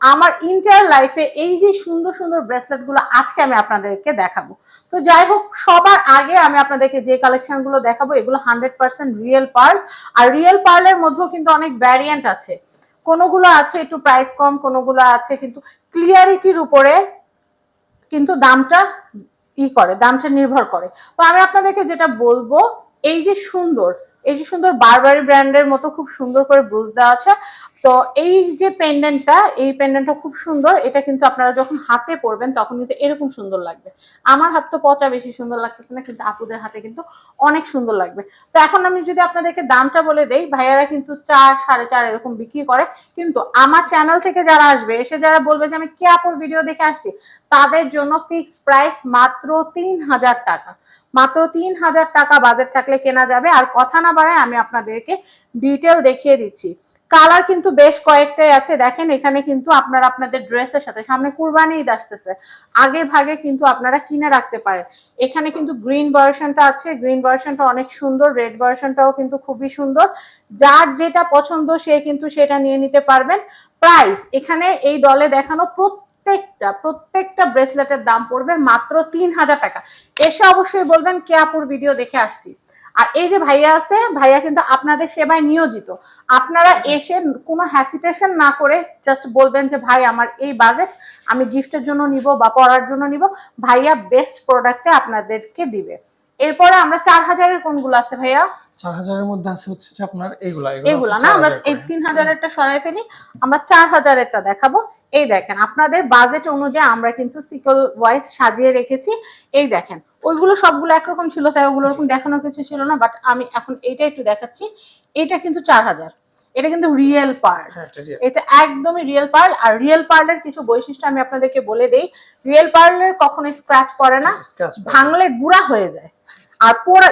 আমার ইন্টার লাইফে এই যে সুন্দর সুন্দর ব্রেসলেটগুলো আজকে আমি আপনাদেরকে দেখাবো। তো যাই হোক, সবার আগে আমি আপনাদেরকে যে কালেকশনগুলো দেখাবো, এগুলো হান্ড্রেড রিয়েল পার্ল আর রিয়েল পার্লের মধ্যেও কিন্তু অনেক ভ্যারিয়েন্ট আছে। কোনোগুলো আছে একটু প্রাইস কম, কোনগুলো আছে কিন্তু ক্লিয়ারিটির উপরে কিন্তু দামটা ই করে, দামটা নির্ভর করে। তো আমি আপনাদেরকে যেটা বলব, এই যে সুন্দর এই যে সুন্দর বারবারি ব্র্যান্ডের মতো খুব সুন্দর করে ব্রুজ দেওয়া আছে। তো এই যে পেন্ডেন্টটা এই পেন্ডেন্টটা খুব সুন্দর। এটা কিন্তু আপনারা যখন হাতে পরবেন, তখন কিন্তু এরকম সুন্দর লাগবে। আমার হাত তো পচা বেশি সুন্দর লাগতেছে না, কিন্তু আপুদের হাতে কিন্তু অনেক সুন্দর লাগবে। তো এখন আমি যদি আপনাদেরকে দামটা বলে দেই, ভাইয়ারা কিন্তু চার, সাড়ে চার এরকম বিক্রি করে। কিন্তু আমার চ্যানেল থেকে যারা আসবে, এসে যারা বলবে যে আমি কে আপুর ভিডিও দেখে আসছি, তাদের জন্য ফিক্সড প্রাইস মাত্র তিন হাজার টাকা। মাত্র তিন হাজার টাকা বাজেট থাকলে কেনা যাবে। আর কথা না বাড়ায় আমি আপনাদেরকে ডিটেল দেখিয়ে দিচ্ছি। কালার কিন্তু বেশ কয়েকটাই আছে। দেখেন, এখানে কিন্তু আপনারা আপনাদের ড্রেসের সাথে, সামনে কুরবানি আসতেছে। আগে ভাগে কিন্তু আপনারা কিনে রাখতে পারেন। এখানে কিন্তু গ্রিন ভার্সনটা আছে। গ্রিন ভার্সনটা অনেক সুন্দর। রেড ভার্সনটাও কিন্তু খুবই সুন্দর। যার যেটা পছন্দ সে কিন্তু সেটা নিয়ে নিতে পারবেন। প্রাইস এখানে এই ডলে দেখানো প্রত্যেকটা প্রত্যেকটা ব্রেসলেটের দাম পড়বে মাত্র তিন হাজার টাকা। এসে অবশ্যই বলবেন কে আপুর ভিডিও দেখে আসছি। আর এই যে ভাইয়া আছে ভাইয়া কিন্তু আপনাদের সেবায় নিয়োজিত। আপনারা এসে কোনো হ্যাসিটেশন না করে জাস্ট বলবেন যে ভাই আমার এই বাজেট আমি গিফটের জন্য নিব বা পড়ার জন্য নিব। ভাইয়া বেস্ট প্রোডাক্টে আপনাদেরকে দিবে। এরপরে আমরা চার হাজারের কোনগুলো আছে ভাইয়া? চার হাজারের মধ্যে আছে হচ্ছে আপনার এইগুলা এগুলো না আমরা এই তিন হাজারেরটা সরাই ফেলি। আমরা চার হাজারেরটা দেখাবো। এই দেখেন আপনাদের বাজেট অনুযায়ী আমরা কিন্তু সিকল ওয়াইজ সাজিয়ে রেখেছি। এই দেখেন ওইগুলো সবগুলো একরকম ছিল তাই ওগুলো ওরকম দেখানোর কিছু ছিল না বাট আমি এখন এইটা একটু দেখাচ্ছি। এটা কিন্তু চার হাজার। এটা কিন্তু রিয়েল পার্ল হ্যাঁ এটা একদমই রিয়েল পার্ল আর রিয়েল পার্লের কিছু বৈশিষ্ট্য আমি আপনাদেরকে বলে দেই। রিয়েল পার্লের কখনো স্ক্র্যাচ পড়ে না ভাঙলে গুঁড়া হয়ে যায়। আর পোড়া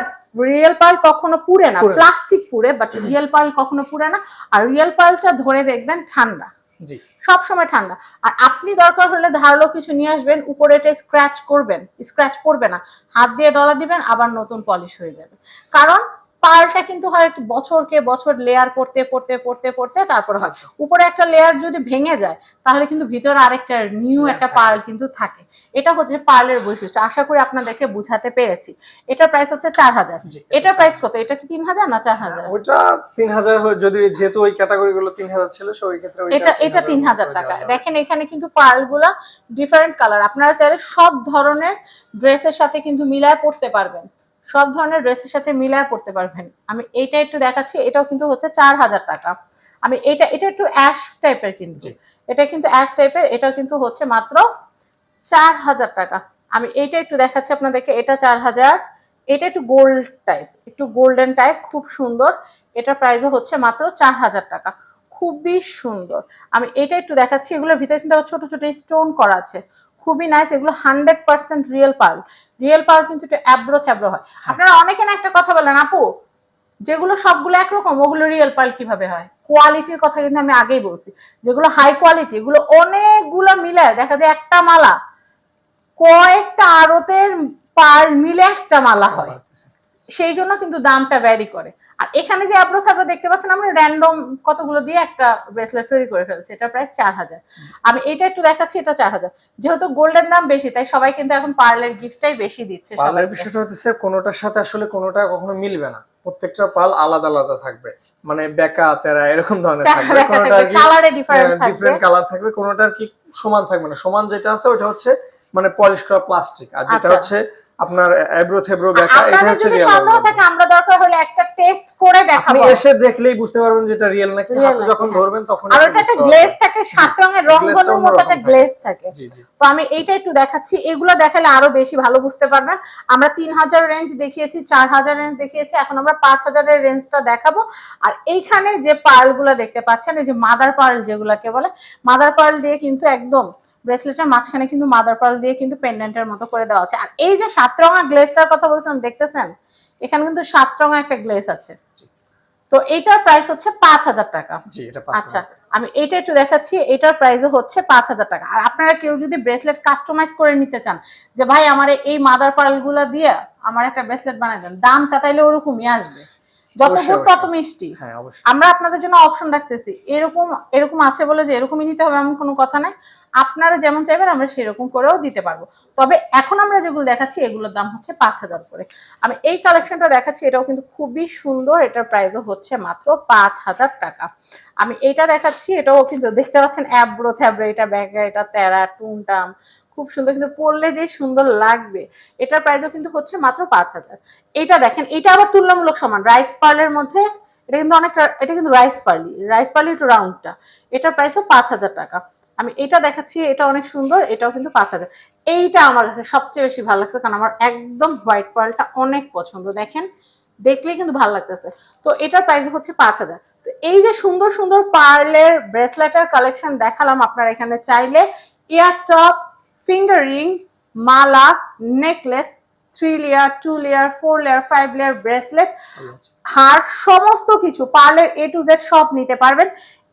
রিয়েল পার্ল কখনো পুড়ে না প্লাস্টিক পুড়ে বাট রিয়েল পার্ল কখনো পুড়ে না। আর রিয়েল পার্লটা ধরে দেখবেন ঠান্ডা। সব সময় ঠান্ডা। আর আপনি দরকার হলে ধারালো কিছু নিয়ে আসবেন উপরে এটা স্ক্র্যাচ করবেন স্ক্র্যাচ পড়বে না। হাত দিয়ে ডলা দিবেন, আবার নতুন পলিশ হয়ে যাবে। কারণ কিন্তু হয় বছরকে বছর লেয়ার করতে পড়তে পড়তে পড়তে তারপর হয়। উপরে একটা লেয়ার যদি ভেঙে যায় তাহলে কিন্তু ভিতরে আরেকটা নিউ একটা পার্ল কিন্তু থাকে। এটা হচ্ছে পার্লের বৈশিষ্ট্য। আশা করি আপনাদেরকে বুঝাতে পেরেছি। এটার প্রাইস হচ্ছে চার হাজার। এটার প্রাইস কত? এটা কি তিন হাজার না চার হাজার? ওইটা তিন হাজার যদি যেহেতু ওই ক্যাটাগরি গুলো তিন হাজার ছিল সো ওই ক্ষেত্রে এটা এটা তিন হাজার টাকা। দেখেন এখানে কিন্তু পার্লগুলা ডিফারেন্ট কালার আপনারা চাইলে সব ধরনের ড্রেসের সাথে কিন্তু মিলায় পড়তে পারবেন। সব ধরনের ড্রেসের সাথে মিলায় পড়তে পারবেন। আমি এইটা একটু দেখাচ্ছি এটাও কিন্তু হচ্ছে চার হাজার টাকা। আমি এটা এটা একটু অ্যাশ টাইপের কিন্তু। এটা কিন্তু অ্যাশ টাইপের এটাও কিন্তু হচ্ছে মাত্র চার হাজার টাকা। আমি এইটা একটু দেখাচ্ছি আপনাদেরকে এটা চার হাজার। এটা একটু গোল্ড টাইপ একটু গোল্ডেন টাইপ খুব সুন্দর। এটা প্রাইসও হচ্ছে মাত্র চার হাজার টাকা। খুবই সুন্দর। আমি এটা একটু দেখাচ্ছি এগুলোর ভিতরে কিন্তু ছোট ছোট স্টোন করা আছে। খুবই নাইস এগুলো hundred percent real pearl real pearl কিন্তু একটু অ্যাব্রো থ্যাব্রো হয়। আপনারা অনেকে না একটা কথা বলেন আপু যেগুলো সবগুলো একরকম ওগুলো রিয়েল পার্ল কীভাবে হয়? কোয়ালিটির কথা কিন্তু আমি আগেই বলছি। যেগুলো হাই কোয়ালিটি এগুলো অনেকগুলো মিলে দেখা যায় একটা মালা কয়েকটা আড়তের পার্ল মিলে একটা মালা হয়। সেই জন্য কিন্তু দামটা ভ্যারি করে। আর এখানে যে আব্রো থাব্রো দেখতে পাচ্ছেন আমরা র্যান্ডম কতগুলো দিয়ে একটা ব্রেসলেট তৈরি করে ফেলছি। এটা প্রাইস চার হাজার আমি এটা একটু দেখাচ্ছি এটা চার হাজার যেহেতু গোল্ডের দাম বেশি তাই সবাই কিন্তু এখন পার্লের গিফটটাই বেশি দিচ্ছে পার্লের বিষয়টা হচ্ছে কোনোটার সাথে আসলে কোনোটা কখনো মিলবে না। প্রত্যেকটা পাল আলাদা আলাদা থাকবে। মানে বেকা তেরা এরকম ধরনের থাকবে। কোনোটা কি কালারে ডিফারেন্ট থাকবে। ডিফারেন্ট কালার থাকবে কোনোটার কি সমান থাকবে না। সমান যেটা আছে ওটা হচ্ছে মানে পলিশ করা প্লাস্টিক আর যেটা আচ্ছা। হচ্ছে আপনার এব্রো থেব্রো বেকা এটা হচ্ছে রিয়েল সন্দেহ থাকে আমরা দরকার হলে একটা টেস্ট করে দেখাবো। আপনি এসে দেখলেই বুঝতে পারবেন যেটা রিয়েল নাকি হাতে যখন হ্যাঁ। ধরবেন তখন আর ওটা একটা গ্লেজ থাকে সাত রঙের রং টা মতো একটা গ্লেজ থাকে। তো আমি এইটা একটু দেখাচ্ছি এগুলো দেখালে আরও বেশি ভালো বুঝতে পারবেন। আমরা তিন হাজার রেঞ্জ দেখিয়েছি চার হাজার রেঞ্জ দেখিয়েছি এখন আমরা পাঁচ হাজারের রেঞ্জটা দেখাবো। আর এইখানে যে পার্লগুলো দেখতে পাচ্ছেন এই যে মাদার পার্ল যেগুলোকে বলে মাদার পার্ল দিয়ে কিন্তু একদম ব্রেসলেটের মাঝখানে কিন্তু মাদার পার্ল দিয়ে কিন্তু পেন্ডেন্টের মতো করে দেওয়া আছে। আর এই যে সাত রঙা গ্লেজটার কথা বলছিলাম দেখতেছেন? এখানে কিন্তু সাত রঙা একটা গ্লেজ আছে। তো এইটার প্রাইস হচ্ছে পাঁচ হাজার টাকা। আচ্ছা আমি এটা একটু দেখাচ্ছি এটার প্রাইসও হচ্ছে পাঁচ হাজার টাকা। আর আপনারা কেউ যদি ব্রেসলেট কাস্টমাইজ করে নিতে চান যে ভাই আমার এই মাদার পার্লগুলা দিয়ে আমার একটা ব্রেসলেট বানাই দেন দামটা তাইলে ওরকমই আসবে। যত গুড় তত মিষ্টি। হ্যাঁ আমরা আপনাদের জন্য অপশন রাখতেছি। এরকম এরকম আছে বলে যে এরকমই নিতে হবে এমন কোনো কথা নাই। আপনারা যেমন চাইবেন আমরা সেরকম করেও দিতে পারব। তবে এখন আমরা যেগুলো দেখাচ্ছি এগুলোর দাম হচ্ছে পাঁচ হাজার করে। আমি এই কালেকশনটা দেখাচ্ছি এটাও কিন্তু খুবই সুন্দর। এটার প্রাইসও হচ্ছে মাত্র পাঁচ হাজার টাকা। আমি এইটা দেখাচ্ছি এটাও কিন্তু দেখতে পাচ্ছেন অ্যাব্রো থ্যাব্রো এটা ব্যাগা এটা তেরা টুনটাম। খুব সুন্দর, কিন্তু পরলে যে সুন্দর লাগবে, এটার প্রাইসও কিন্তু হচ্ছে মাত্র পাঁচ হাজার। এটা দেখেন, এটা আবার তুলনামূলক সমান রাইস পার্লের মধ্যে, এটা কিন্তু অনেকটা, এটা কিন্তু রাইস পার্লি রাইস পার্লি একটু রাউন্ডটা এটার প্রাইসও পাঁচ হাজার টাকা। আমি এটা দেখাচ্ছি, এটা অনেক সুন্দর, এটাও কিন্তু পাঁচ হাজার। এইটা আমার কাছে সবচেয়ে বেশি ভালো লাগছে, কারণ আমার একদম হোয়াইট পার্লটা অনেক পছন্দ। দেখেন, দেখলেই কিন্তু ভালো লাগতেছে। তো এটার প্রাইস হচ্ছে পাঁচ হাজার। তো এই যে সুন্দর সুন্দর পার্লের ব্রেসলেটের কালেকশন দেখালাম আপনারা এখানে চাইলে। ইয়ার টপ ফিঙ্গার রিং মালা necklace three layer two layer four layer five layer bracelet হার সমস্ত কিছু পার্লের এ টু জেড সব নিতে পারবেন।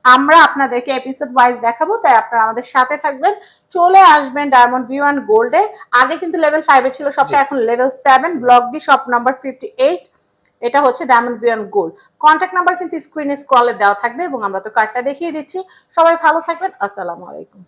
আমরা আপনাদেরকে এপিসোড ওয়াইজ দেখাবো তাই আপনারা আমাদের সাথে থাকবেন। চলে আসবেন ডায়মন্ড ভিউ অ্যান্ড গোল্ডে আগে কিন্তু লেভেল ফাইভে ছিল সবটা এখন level seven block D shop number fifty eight এটা হচ্ছে diamond view and gold contact number কিন্তু স্ক্রিনে স্ক্রলে দেওয়া থাকবে এবং আমরা তো কার্ডটা দেখিয়ে দিচ্ছি। সবাই ভালো থাকবেন আসসালামু আলাইকুম।